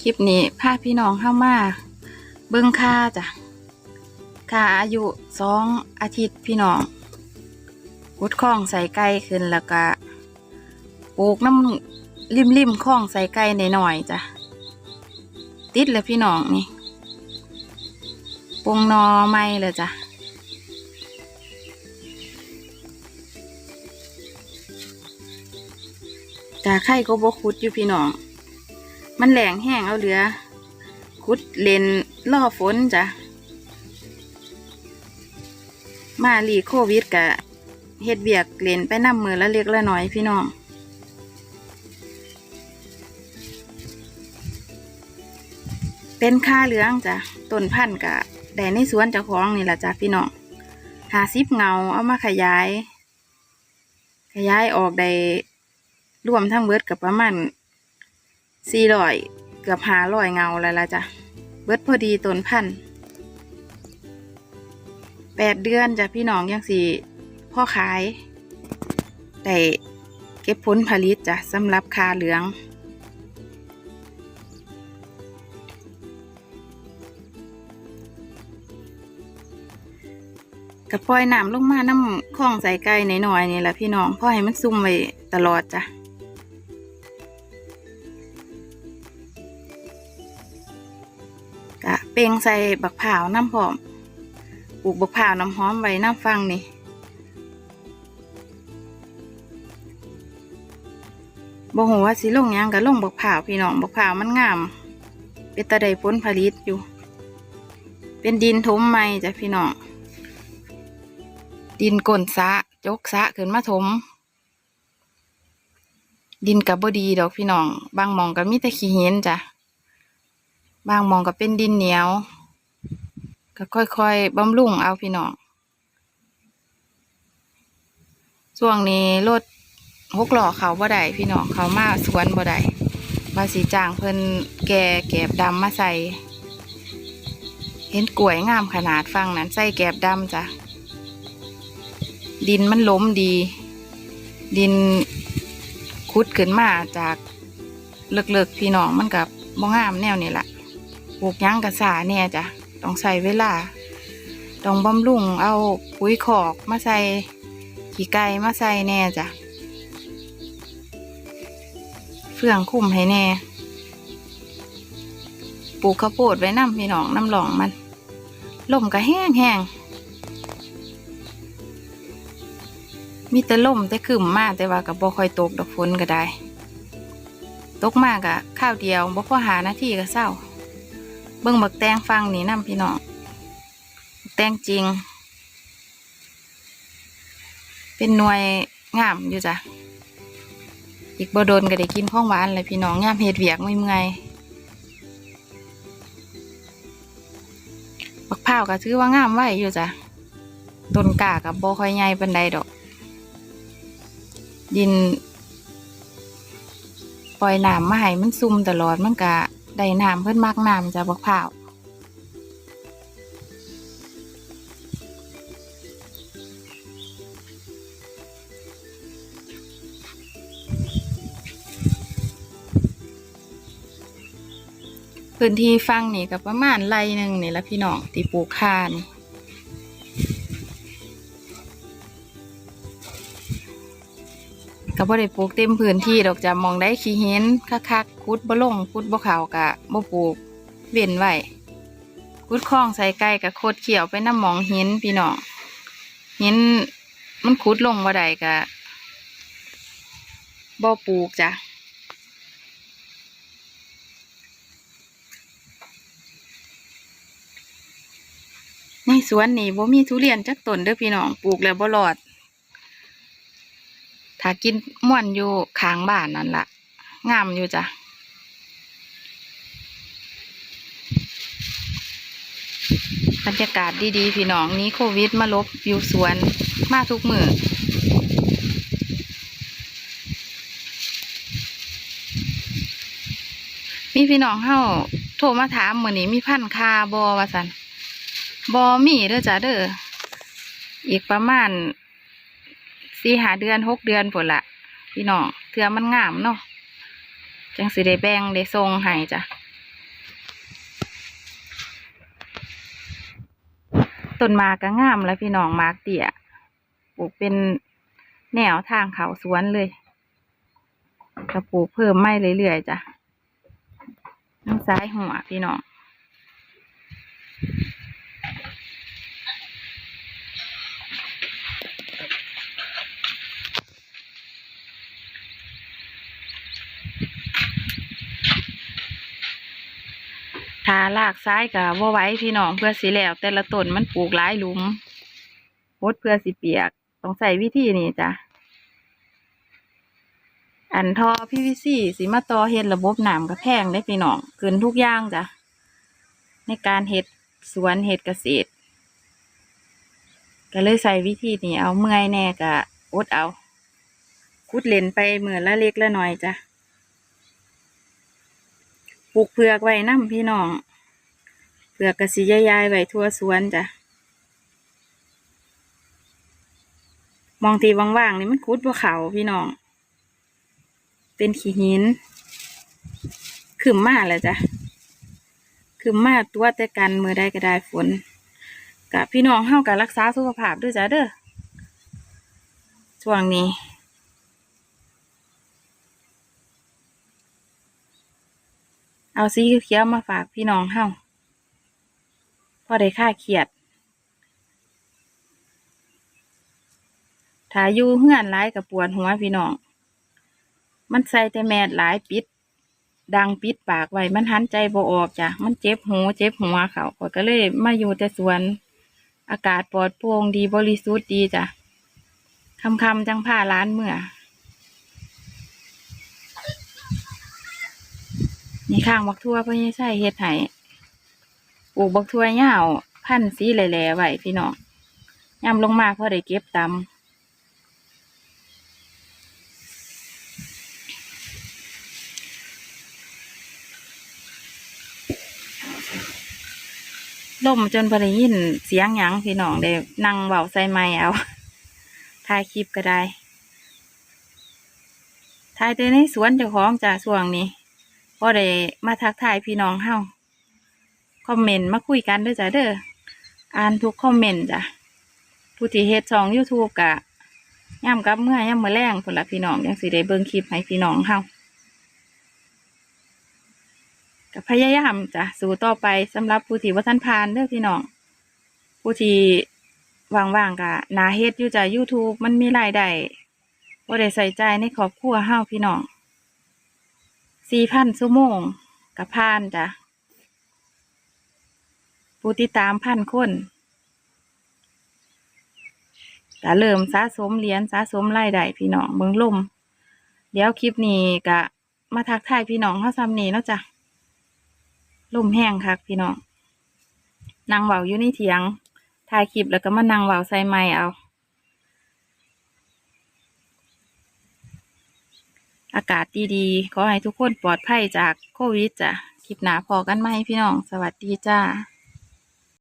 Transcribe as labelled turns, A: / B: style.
A: คลิปนี้พาพี่น้องเข้ามาเบิ่งค่าจ้ะค่าอายุสองอาทิตย์พี่น้องกุดข้องใส่ไก่ขึ้นแล้วก็ปลูกน้ำริมริมๆข้องใส่ไก่หน่อยๆจ้ะติดแล้วพี่น้องนี่ปงนอไม่เลยจ้ะกาไข่ก็บคุดอยู่พี่น้อง มันแหลงแห้งเอาเหลือคุดเลนล่อฝนจ้ะ มาลีโควิดกะเฮ็ดเบียกเลนไปน้ำมือละเล็กละน้อยพี่น้องเป็นค่าเหลืองจ้ะต้นพันธุ์กะได้ในสวนเจ้าของนี่แหละจ้ะพี่น้องหาซิบเงาเอามาขยาย ขยายออกได้รวมทั้งเบิดกับประมาณ สี่ร้อยเกือบหาร้อยเงาแล้วละจ้ะ เบิดพอดีต้นพันธุ์แปดเดือนจ้ะพี่น้องยังสี่พ่อขายได้เก็บผลผลิตจ้ะสำหรับคาเหลือง กระปล่อยน้ำลงมาน้ำคลองใส่ไก่หน่อยๆนี่แหละพี่น้องพ่อให้มันซุ่มไว้ตลอดจ้ะ ป่งใส่บักผาวน้ำหอมปลูกบักผาวน้ำหอมไว้น้ำฟังนี่บ่ฮู้ว่าสิลงยังกะลงบักผาวพี่น้องบักผาวมันงาม เป็นตะไดผลผลิตอยู่ เป็นดินถมใหม่จ้ะพี่น้อง ดินก้นสะจกสะขึ้นมาถมดินกับบดีดอกพี่น้อง บางมองก็มีแต่ขี้เห็นจ้ะ บางมองก็เป็นดินเหนียว ก็ค่อยๆบำรุงเอาพี่น้องช่วงนี้รถหกหล้อเขาบ่ได้พี่น้องเขามาสวนบ่ได้บาสีจางเพิ่นแก่แกบดำมาใส่ เห็นกล้วยงามขนาดฟังนั้นใส่แกบดำจ้ะดินมันล้มดี ดินคุดขึ้นมาจากเลิกๆพี่น้องมันกับบ่งามแนวนี้แหละ ปลูกยังกระสาเนี่ยจ้ะต้องใส่เวลา ต้องบำรุงเอาปุ๋ยขอกมาใส่ขี้ไก่มาใส่แน่จ้ะเฟื่องคุ้มให้แน่ปลูกข้าวโพดไว้น้ำพี่น้องน้ำหลองมันลมก็แห้งแห้งมีแต่ลมแต่ขึ้นมากแต่ว่าก็บ่ค่อยตกดอกฝนก็ได้ ตกมากอะข้าวเดียวบ่พอหานาทีก็เศร้า เบิ่งบักแตงฟังนี่นำพี่น้องแตงจริง เป็นหน่วยงามอยู่จ้ะอีกบ่โดนก็ได้กินของหวานเลยพี่น้องยามเฮ็ดเวียกไม่เมื่อยบักพร้าวก็ถือว่างามไว้อยู่จ้ะต้นกากับบ่ค่อยใหญ่ปานใดดอก ดิน ปล่อยน้ำมาให้มันซุ่มตลอดมันก็ ได้น้ำเพิ่นมักน้ำจากบักพร้าวพื้นที่ฟังนี่ก็ประมาณไร่หนึ่งนี่ละพี่น้องที่ปลูกข้านี่ ก็บ่ได้ปลูกเต็มพื้นที่ดอกจะมองได้ขี้เห็นคักๆคุดบ่ลงคุดบ่ขาวกะบ่ปลูกเว้นไว้คุดคล้องใส่ไก่กับโคดเขียวไปน้ำมองเห็นพี่น้องเห็นมันคุดลงบ่ได้กะบ่ปลูกจ้ะในสวนนี่บ่มีทุเรียนจักต้นเด้อพี่น้องปลูกแล้วบ่รอดากินม่วนอยู่ข้างบ้านนั่นละงามอยู่จ้ะบรรยากาศดีๆ พี่น้องนี้โควิดมาลบอยู่สวนมาทุกมือมีพี่น้องเฮาโทรมาถามมื้อนี้มีพันคาบอว่าสันบอมีเด้อจ้ะเด้ออีกประมาณ สี่หาเดือนหกเดือนผลละพี่น้องเถื่อมันงามเนาะจังสีได้แบ่งได้ทรงให้จ้ะต้นมาก็งามแล้วพี่น้องมากเตี่ยปลูกเป็นแนวทางเขาสวนเลยจะปลูกเพิ่มไม่เรื่อยๆจ้ะน้ำซ้ายหัวพี่น้อง ถ้าลากซ้ายกับว่าไหว้พี่น้องเพื่อสิแล้ว แต่ละต้นมันปลูกหลายหลุมพดเพื่อสิเปียกต้องใส่วิธีนี้จ้ะอันทอพีวีซีสิมาตอเฮ็ดระบบน้ำกระแพงได้พี่น้องขึ้นทุกอย่างจ้ะในการเฮ็ดสวนเฮ็ดเกษตร ก็เลยใส่วิธีนี้เอาเมื่อยแน่กะอดเอาคุดเลนไปเหมือนละเล็กละน้อยจ้ะ ปลูกเผือกไว้น้ำพี่น้องเผือกกระสิยายๆไว้ทั่วสวนจ้ะ มองทีว่างๆนี่มันคุดบ่เขาพี่น้อง เป็นขี้หิน ขึ้นมาแล้วจ้ะ ขึ้นมาตัวแต่กันมือได้ก็ได้ฝนกับพี่น้องเฮากับรักษาสุขภาพด้วยจ้ะเด้อช่วงนี้ เอาสีเขียวมาฝากพี่น้องเฮาพอได้ค่าเคียดถ้าอยู่เฮือนหลายกับปวดหัวพี่น้อง มันใส่แต่แมสหลายปิด ดังปิดปากไว้มันหันใจบ่ออกจ้ะ มันเจ็บหูเจ็บหัวเขาข้อยก็เลยมาอยู่แต่สวน อากาศปลอดโปร่งดีบริสุทธิ์ดีจ้ะคำคำจังผ้าร้านเมื่อ นี่ข้างบักทั่วเพื่อใช่เฮ็ดไห้ปลูกบักทั่วยาวพันสีแหล่ๆไว้พี่น้องย่ำลงมาพอได้เก็บตำล่มจนพอได้ยินเสียงหยังพี่น้องได้นั่งเบาใส่ไม้เอาถ่ายคลิปก็ได้ถ่ายแต่ในสวนเจ้าของจากช่วงนี้ พอได้มาทักทายพี่น้องเฮาคอมเมนต์มาคุยกันเด้วยจ้ะเด้ออ่านทุกคอมเมนต์จ้ะผู้ที่เฮ็ดช่อง YouTube กะย่ำกับเมื่อย่ำมื่อแรงคนละพี่น้องยังสิได้เบิ่งคลิปให้พี่น้องเฮากับพยายามจ้ะสู้ต่อไปสำหรับผู้ที่ว่าท่านผ่านเด้อพี่น้องผู้ที่ว่างๆกะนาเฮ็ดอยู่จ้ะ YouTube มันมีรายได้บ่ได้ใส่ใจในครอบครัวเฮาพี่น้อง สี่พันชั่วโมงกับผ่านจ้ะผู้ติดตามพันคนก็เริ่มสะสมเหรียญสะสมรายได้พี่น้องเมืองลมเดี๋ยวคลิปนี้ก็มาทักทายพี่น้องเฮาซ้ำนี้เนาะจ้ะลมแห้งคักพี่น้องนางเบาอยู่ในเถียงถ่ายคลิปแล้วก็มานั่งเบาใส่ไม้เอา อากาศดีๆ ขอให้ทุกคนปลอดภัยจากโควิดจ้ะ คลิปหนาพอกันไหมพี่น้อง สวัสดีจ้า